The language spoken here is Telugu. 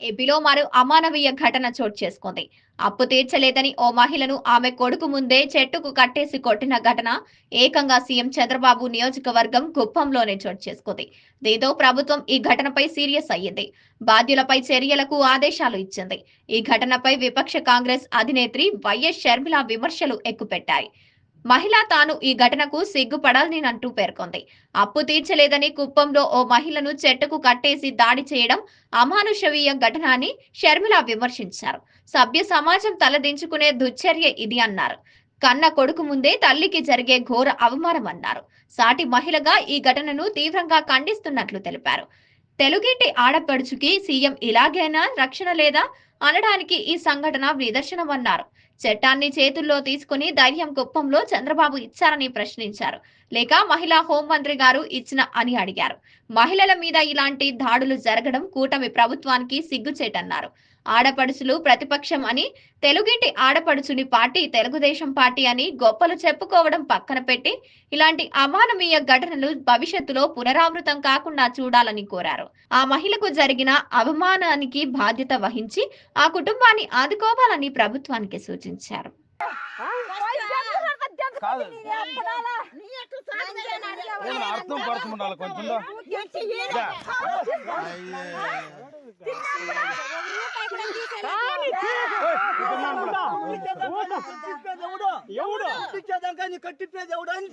ఏపీలో మరో అమానవీయ ఘటన చోటు చేసుకుంది. అప్పు తీర్చలేదని ఓ మహిళను ఆమె కొడుకు ముందే చెట్టుకు కట్టేసి కొట్టిన ఘటన ఏకంగా సీఎం చంద్రబాబు నియోజకవర్గం కుప్పంలోనే చోటు చేసుకుంది. దీంతో ప్రభుత్వం ఈ ఘటనపై సీరియస్ అయ్యింది. బాధ్యులపై చర్యలకు ఆదేశాలు ఇచ్చింది. ఈ ఘటనపై విపక్ష కాంగ్రెస్ అధినేత్రి వైఎస్ షర్మిల విమర్శలు ఎక్కుపెట్టాయి. మహిళ తాను ఈ ఘటనకు సిగ్గుపడాలనంటూ పేర్కొంది. అప్పు తీర్చలేదని కుప్పంలో ఓ మహిళను చెట్టుకు కట్టేసి దాడి చేయడం అమానుషవీయ ఘటన అని షర్మిల విమర్శించారు. సభ్య సమాజం తలదించుకునే దుశ్చర్య ఇది అన్నారు. కన్న కొడుకు ముందే తల్లికి జరిగే ఘోర అవమానం అన్నారు సాటి మహిళగా ఈ ఘటనను తీవ్రంగా ఖండిస్తున్నట్లు తెలిపారు. తెలుగింటి ఆడపడుచుకి సీఎం ఇలాగైనా రక్షణ లేదా? అనడానికి ఈ సంఘటన నిదర్శనమన్నారు. చట్టాన్ని చేతుల్లో తీసుకుని ధైర్యం కుప్పంలో చంద్రబాబు ఇచ్చారని ప్రశ్నించారు. లేక మహిళా హోంమంత్రి గారు ఇచ్చిన అని అడిగారు. మహిళల మీద ఇలాంటి దాడులు జరగడం కూటమి ప్రభుత్వానికి సిగ్గుచేటన్నారు. ఆడపడుచులు ప్రతిపక్షం అని తెలుగింటి ఆడపడుచుని పార్టీ తెలుగుదేశం పార్టీ అని గొప్పలు చెప్పుకోవడం పక్కన పెట్టి ఇలాంటి అమానవీయ ఘటనలు భవిష్యత్తులో పునరావృతం కాకుండా చూడాలని కోరారు. ఆ మహిళకు జరిగిన అవమానానికి బాధ్యత వహించి ఆ కుటుంబాన్ని ఆదుకోవాలని ప్రభుత్వానికి సూచించారు కాదు అర్థం కొంచెం ఎవడు కట్టించేది ఎవడు అని